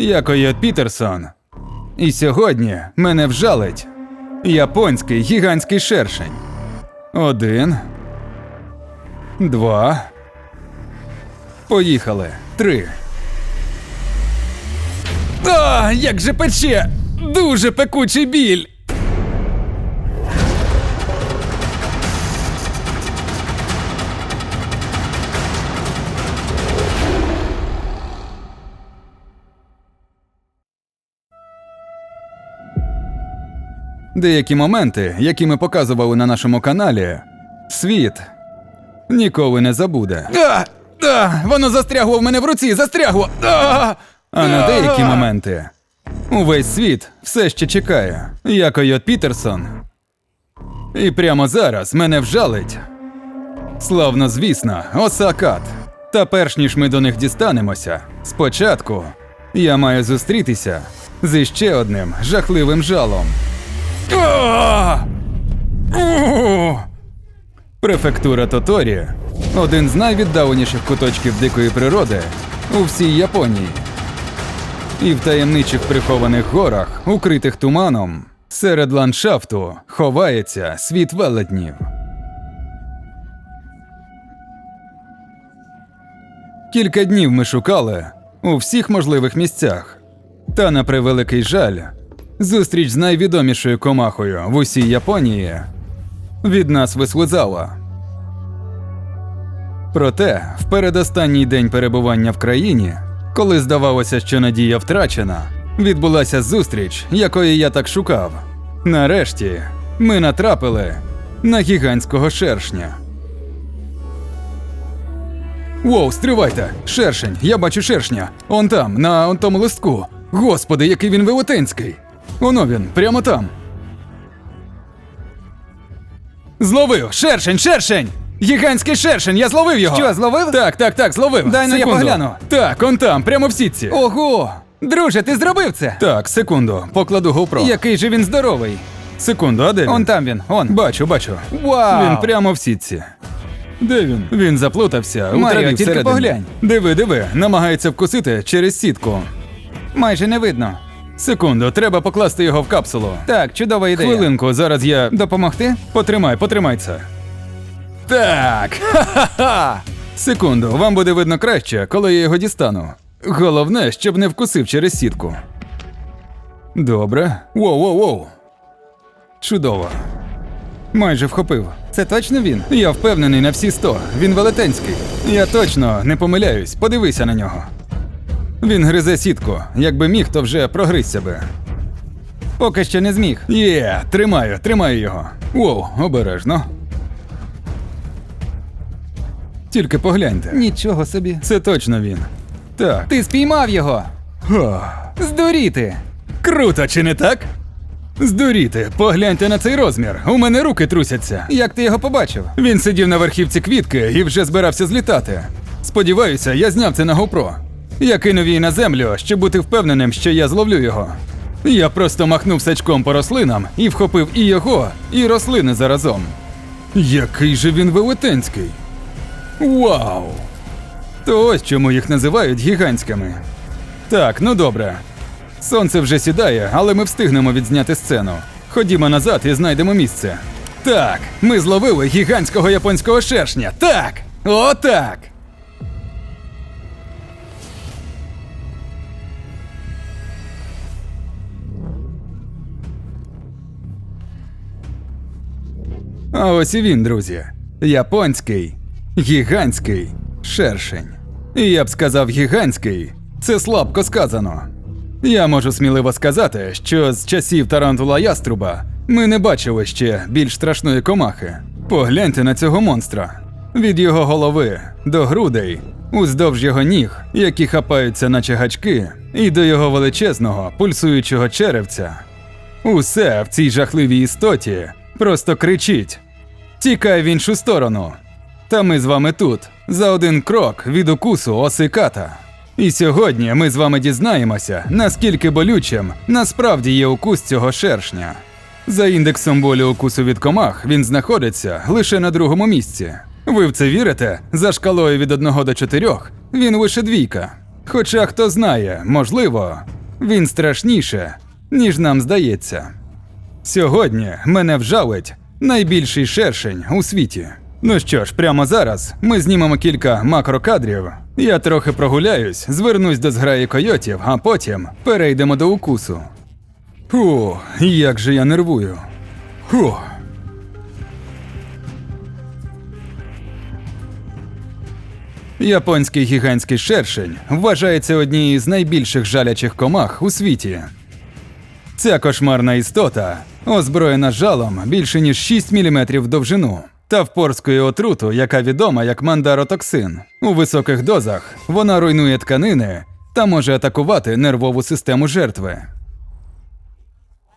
Я Койот Пітерсон. І сьогодні мене вжалить японський гігантський шершень. Один. Два. Поїхали. Три. А, як же пече! Дуже пекучий біль! Деякі моменти, які ми показували на нашому каналі, світ ніколи не забуде. А, а, воно застрягло в мене в руці, застрягло. А, а на деякі моменти увесь світ все ще чекає. Я Койот Пітерсон. І прямо зараз мене вжалить. Славно звісно, Осакат. Та перш ніж ми до них дістанемося, спочатку я маю зустрітися з іще одним жахливим жалом. Префектура Тоторі один з найвіддаленіших куточків дикої природи у всій Японії. І в таємничих прихованих горах, укритих туманом, серед ландшафту ховається світ велетнів. Кілька днів ми шукали у всіх можливих місцях. Та на превеликий жаль, зустріч з найвідомішою комахою в усій Японії від нас вислизала. Проте, в передостанній день перебування в країні, коли здавалося, що надія втрачена, відбулася зустріч, якої я так шукав. Нарешті ми натрапили на гігантського шершня. Воу, стривайте! Шершень, я бачу шершня. Он там, на он тому листку. Господи, який він велетенський. Оно він, прямо там. Зловив! Шершень, шершень! Гігантський шершень, я зловив його! Що, зловив? Так, так, так, зловив. Дай ну я Секунду. погляну. Так, он там, прямо в сітці. Ого! Друже, ти зробив це? Так, секунду, покладу GoPro. Який же він здоровий. Секунду, а де він? Он там він, он. Бачу, бачу. Вау! Він прямо в сітці. Де він? Він заплутався. у Маріо, траві тільки всередині. поглянь. Диви, диви, намагається вкусити через сітку. Майже не видно. Секунду, треба покласти його в капсулу. Так, чудова ідея. Хвилинку, зараз я. Допомогти? Потримай, потримай це. Так. Ха-ха-ха! Секунду, вам буде видно краще, коли я його дістану. Головне, щоб не вкусив через сітку. Добре. Воу-воу-воу. Чудово. Майже вхопив. Це точно він? Я впевнений на всі сто. Він велетенський. Я точно не помиляюсь. Подивися на нього. Він гризе сітку. Якби міг, то вже прогризся би. Поки що не зміг. Є, тримаю, тримаю його. Воу, обережно. Тільки погляньте. Нічого собі. Це точно він. Так. Ти спіймав його! Ох, Здуріти! Круто, чи не так? Здуріти, погляньте на цей розмір. У мене руки трусяться. Як ти його побачив? Він сидів на верхівці квітки і вже збирався злітати. Сподіваюся, я зняв це на GoPro. Я кинув її на землю, щоб бути впевненим, що я зловлю його. Я просто махнув сачком по рослинам і вхопив і його, і рослини заразом. Який же він велетенський! Вау! То ось чому їх називають гігантськими. Так, ну добре. Сонце вже сідає, але ми встигнемо відзняти сцену. Ходімо назад і знайдемо місце. Так, ми зловили гігантського японського шершня. Так! Отак! А ось і він, друзі. Японський, гігантський шершень. І я б сказав гігантський. Це слабко сказано. Я можу сміливо сказати, що з часів Тарантула Яструба ми не бачили ще більш страшної комахи. Погляньте на цього монстра. Від його голови до грудей, уздовж його ніг, які хапаються наче гачки, і до його величезного пульсуючого черевця. Усе в цій жахливій істоті просто кричить: Тікай в іншу сторону. Та ми з вами тут, за один крок від укусу осиката. І сьогодні ми з вами дізнаємося, наскільки болючим насправді є укус цього шершня. За індексом болю укусу від комах він знаходиться лише на другому місці. Ви в це вірите? За шкалою від 1 до 4 він лише двійка. Хоча хто знає, можливо, він страшніше, ніж нам здається. Сьогодні мене вжалить найбільший шершень у світі. Ну що ж, прямо зараз ми знімемо кілька макрокадрів. Я трохи прогуляюсь, звернусь до зграї койотів, а потім перейдемо до укусу. Фу, як же я нервую. Фу. Японський гігантський шершень вважається однією з найбільших жалячих комах у світі. Ця кошмарна істота озброєна жалом більше ніж 6 мм довжину та впорскує отруту, яка відома як мандаротоксин. У високих дозах вона руйнує тканини та може атакувати нервову систему жертви.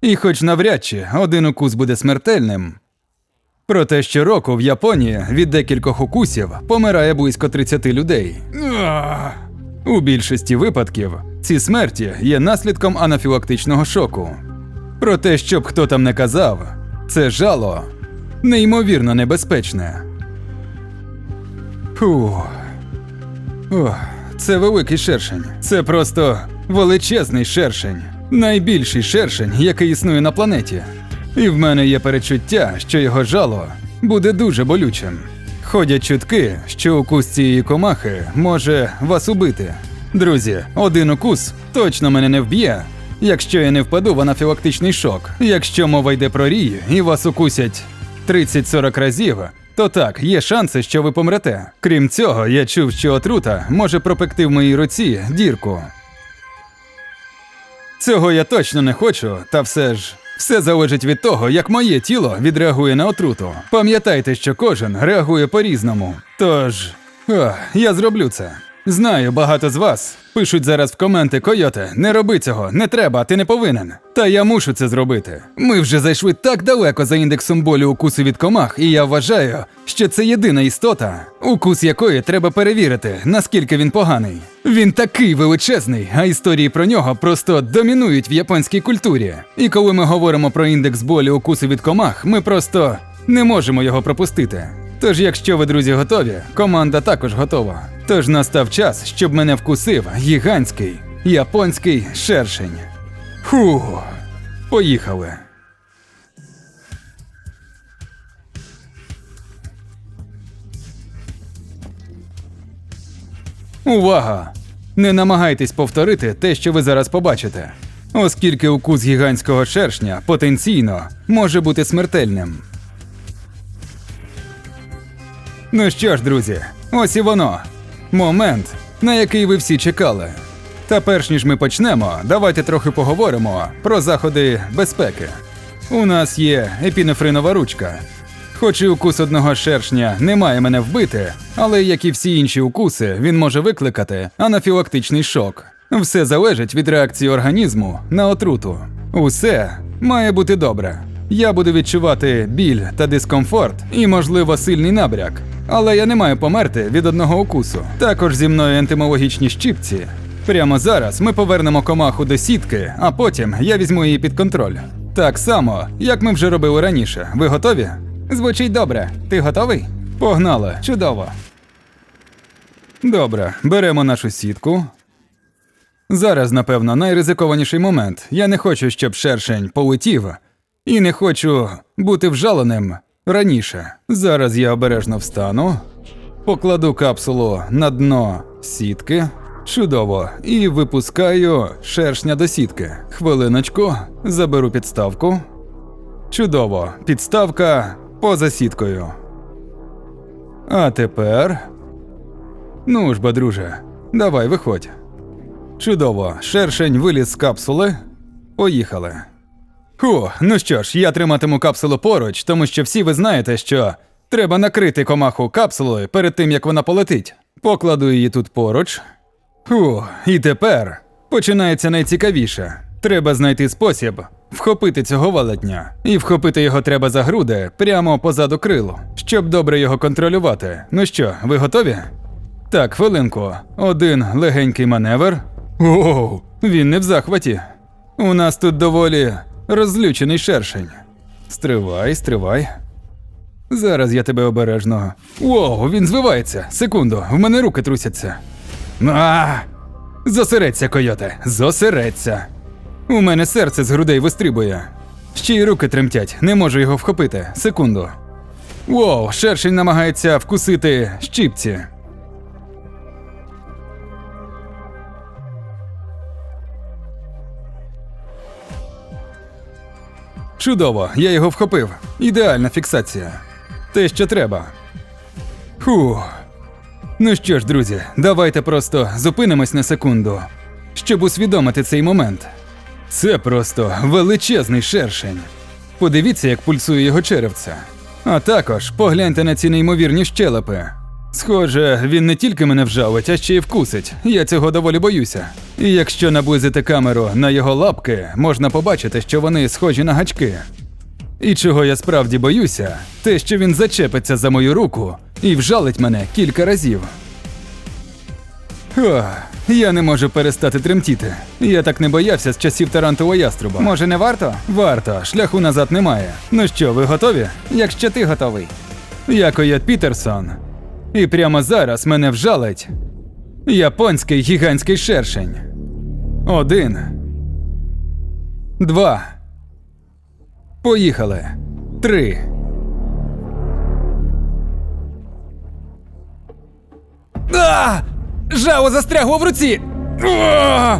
І хоч навряд чи один укус буде смертельним, Проте щороку в Японії від декількох укусів помирає близько 30 людей. У більшості випадків ці смерті є наслідком анафілактичного шоку. Проте, щоб хто там не казав, це жало неймовірно небезпечне. Фу. Ох, це великий шершень. Це просто величезний шершень. Найбільший шершень, який існує на планеті. І в мене є перечуття, що його жало буде дуже болючим. Ходять чутки, що укус цієї комахи може вас убити. Друзі, один укус точно мене не вб'є, якщо я не впаду в анафілактичний шок. Якщо мова йде про рій і вас укусять 30-40 разів, то так, є шанси, що ви помрете. Крім цього, я чув, що отрута може пропекти в моїй руці дірку. Цього я точно не хочу, та все ж. Все залежить від того, як моє тіло відреагує на отруту. Пам'ятайте, що кожен реагує по-різному. Тож, ох, я зроблю це. Знаю, багато з вас пишуть зараз в коменти Койоте, не роби цього, не треба, ти не повинен. Та я мушу це зробити. Ми вже зайшли так далеко за індексом болю укусу від комах, і я вважаю, що це єдина істота, укус якої треба перевірити, наскільки він поганий. Він такий величезний, а історії про нього просто домінують в японській культурі. І коли ми говоримо про індекс болю укусу від комах, ми просто не можемо його пропустити. Тож, якщо ви, друзі, готові, команда також готова. Тож настав час, щоб мене вкусив гігантський японський шершень. Фу, поїхали. Увага! Не намагайтесь повторити те, що ви зараз побачите, оскільки укус гігантського шершня потенційно може бути смертельним. Ну що ж, друзі, ось і воно. Момент, на який ви всі чекали. Та перш ніж ми почнемо, давайте трохи поговоримо про заходи безпеки. У нас є епінефринова ручка. Хоч і укус одного шершня не має мене вбити, але як і всі інші укуси, він може викликати анафілактичний шок. Все залежить від реакції організму на отруту. Усе має бути добре. Я буду відчувати біль та дискомфорт і, можливо, сильний набряк. Але я не маю померти від одного укусу. Також зі мною ентимологічні щіпці. Прямо зараз ми повернемо комаху до сітки, а потім я візьму її під контроль. Так само, як ми вже робили раніше. Ви готові? Звучить добре. Ти готовий? Погнали, чудово. Добре, беремо нашу сітку. Зараз, напевно, найризикованіший момент. Я не хочу, щоб шершень полетів, і не хочу бути вжаленим раніше. Зараз я обережно встану, покладу капсулу на дно сітки. Чудово, і випускаю шершня до сітки. Хвилиночку, заберу підставку. Чудово, підставка поза сіткою. А тепер. Ну ж, друже, давай, виходь. Чудово, шершень виліз з капсули. Поїхали. Ху, ну що ж, я триматиму капсулу поруч, тому що всі ви знаєте, що треба накрити комаху капсулою перед тим, як вона полетить. Покладу її тут поруч. Фу, і тепер починається найцікавіше. Треба знайти спосіб вхопити цього велетня. І вхопити його треба за груди прямо позаду крилу, щоб добре його контролювати. Ну що, ви готові? Так, хвилинку. Один легенький маневр. Оу, він не в захваті. У нас тут доволі розлючений шершень. Стривай, стривай. Зараз я тебе обережно. Воу, він звивається. Секунду, в мене руки трусяться. А! Зосередься, койоте, зосередься. У мене серце з грудей вистрибує. Ще й руки тремтять, не можу його вхопити. Секунду. Воу, шершень намагається вкусити щіпці. Чудово, я його вхопив. Ідеальна фіксація. Те, що треба. Фух. Ну що ж, друзі, давайте просто зупинимось на секунду, щоб усвідомити цей момент. Це просто величезний шершень. Подивіться, як пульсує його черевце. А також погляньте на ці неймовірні щелепи. Схоже, він не тільки мене вжавить, а ще й вкусить. Я цього доволі боюся. І якщо наблизити камеру на його лапки, можна побачити, що вони схожі на гачки. І чого я справді боюся, те, що він зачепиться за мою руку і вжалить мене кілька разів. Ох, я не можу перестати тремтіти. Я так не боявся з часів тарантового яструба. Може, не варто? Варто, шляху назад немає. Ну що, ви готові? Якщо ти готовий. Я Койот Пітерсон. І прямо зараз мене вжалить японський гігантський шершень. Один. Два. Поїхали. Три. А! Жао застрягло в руці! А!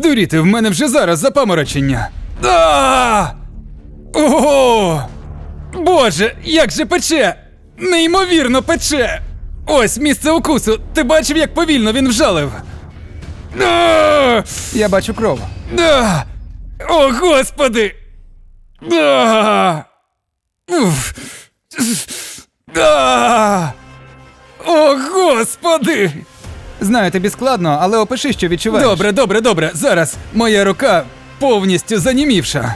Здуріти, в мене вже зараз запаморочення. А! Ого! Боже, як же пече! Неймовірно пече! Ось місце укусу. Ти бачив, як повільно він вжалив. А! Я бачу кров. Да! О, господи! Да! Уф! Да! О, господи! Знаю, тобі складно, але опиши, що відчуваєш. Добре, добре, добре. Зараз моя рука повністю занімівша.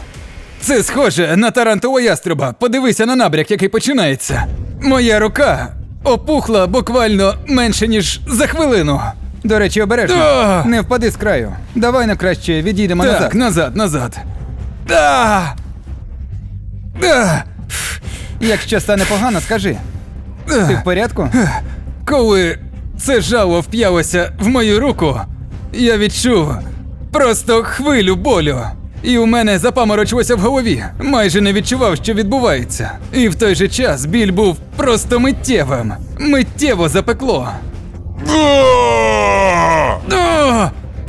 Це схоже на тарантового яструба. Подивися на набряк, який починається. Моя рука опухла буквально менше, ніж за хвилину. До речі, обережно. Да. Не впади з краю. Давай на краще відійдемо так, назад. назад, назад. Да! Да! Якщо стане погано, скажи. Ти в порядку? Коли це жало вп'ялося в мою руку, я відчув просто хвилю болю. І у мене запаморочилося в голові, майже не відчував, що відбувається. І в той же час біль був просто миттєвим. Миттєво запекло.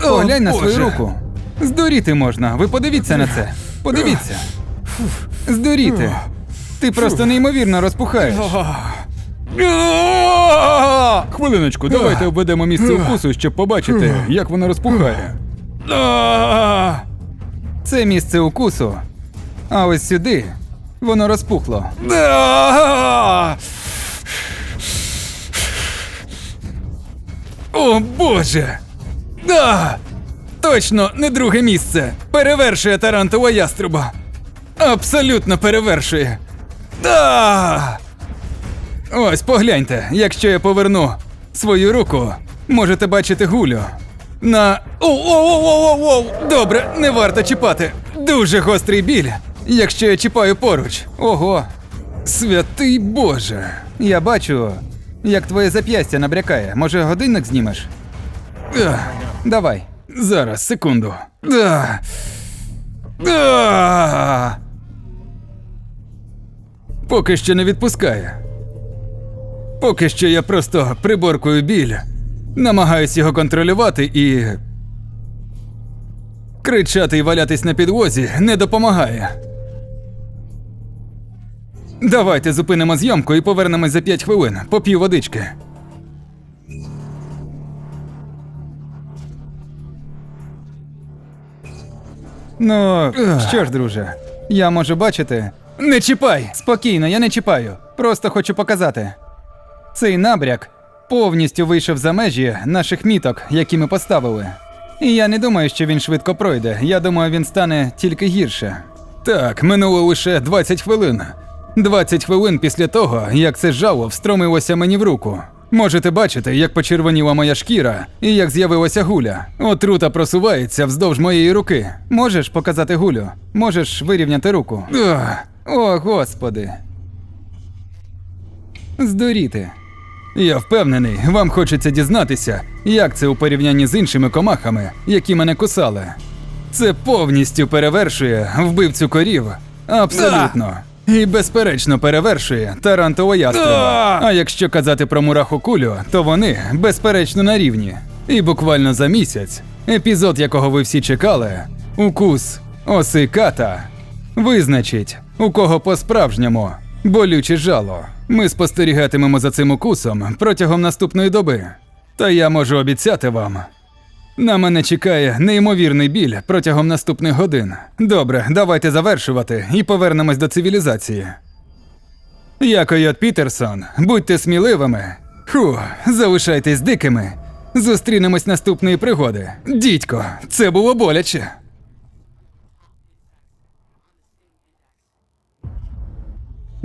Поглянь на свою руку. Здуріти можна. Ви подивіться на це. Подивіться. Здуріти. Ти просто неймовірно розпухаєш. Хвилиночку, давайте обведемо місце укусу, щоб побачити, як воно розпухає. Це місце укусу. А ось сюди воно розпухло. О боже! Да! Точно не друге місце. Перевершує тарантова яструба. Абсолютно перевершує. Да! Ось погляньте, якщо я поверну свою руку, можете бачити гулю. На. Оу-оу-оу-оу-оу! Добре, не варто чіпати. Дуже гострий біль, якщо я чіпаю поруч. Ого, Святий Боже. я бачу, як твоє зап'ястя набрякає. Може, годинник знімеш? Ах. Давай. Зараз, секунду. Да. Да. Поки що не відпускає. Поки що я просто приборкую біль, намагаюсь його контролювати і. Кричати і валятись на підлозі не допомагає. Давайте зупинимо зйомку і повернемось за 5 хвилин, поп'ю водички. Ну, що ж, друже, я можу бачити. Не чіпай! Спокійно, я не чіпаю. Просто хочу показати. Цей набряк повністю вийшов за межі наших міток, які ми поставили. І я не думаю, що він швидко пройде. Я думаю, він стане тільки гірше. Так, минуло лише 20 хвилин. 20 хвилин після того, як це жало встромилося мені в руку. Можете бачити, як почервоніла моя шкіра і як з'явилася гуля. Отрута просувається вздовж моєї руки. Можеш показати гулю? Можеш вирівняти руку? Ах, О, господи. Здуріти. Я впевнений, вам хочеться дізнатися, як це у порівнянні з іншими комахами, які мене кусали. Це повністю перевершує вбивцю корів. Абсолютно. І безперечно перевершує тарантового ястреба. А якщо казати про мураху кулю, то вони безперечно на рівні. І буквально за місяць, епізод, якого ви всі чекали, укус оси ката, визначить, у кого по-справжньому болюче жало. Ми спостерігатимемо за цим укусом протягом наступної доби. Та я можу обіцяти вам, на мене чекає неймовірний біль протягом наступних годин. Добре, давайте завершувати і повернемось до цивілізації. Я Койот Пітерсон, будьте сміливими. Ху, залишайтесь дикими. Зустрінемось наступної пригоди. Дідько, це було боляче.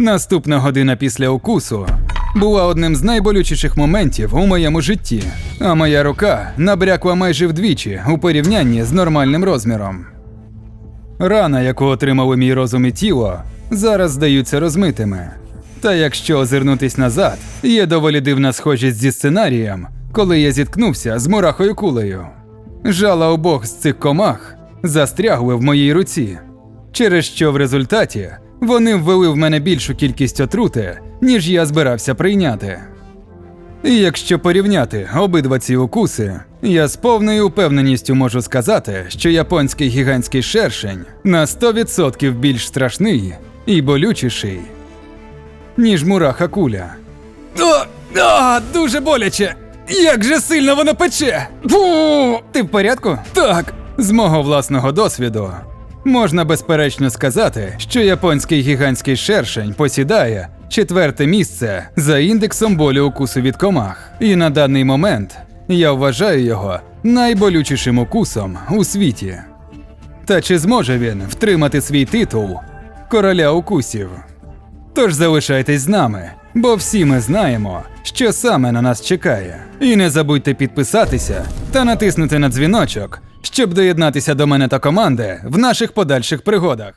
Наступна година після укусу була одним з найболючіших моментів у моєму житті, а моя рука набрякла майже вдвічі у порівнянні з нормальним розміром. Рана, яку отримали мій розум і тіло, зараз здаються розмитими. Та якщо озирнутись назад, є доволі дивна схожість зі сценарієм, коли я зіткнувся з мурахою кулею. Жала обох з цих комах застрягли в моїй руці, через що в результаті вони ввели в мене більшу кількість отрути, ніж я збирався прийняти. І якщо порівняти обидва ці укуси, я з повною упевненістю можу сказати, що японський гігантський шершень на 100% більш страшний і болючіший, ніж мураха куля. О, о, дуже боляче! Як же сильно воно пече! Фу! Ти в порядку? Так, з мого власного досвіду. Можна безперечно сказати, що японський гігантський шершень посідає четверте місце за індексом болю укусу від комах. І на даний момент я вважаю його найболючішим укусом у світі. Та чи зможе він втримати свій титул короля укусів? Тож залишайтесь з нами, бо всі ми знаємо, що саме на нас чекає. І не забудьте підписатися та натиснути на дзвіночок, щоб доєднатися до мене та команди в наших подальших пригодах.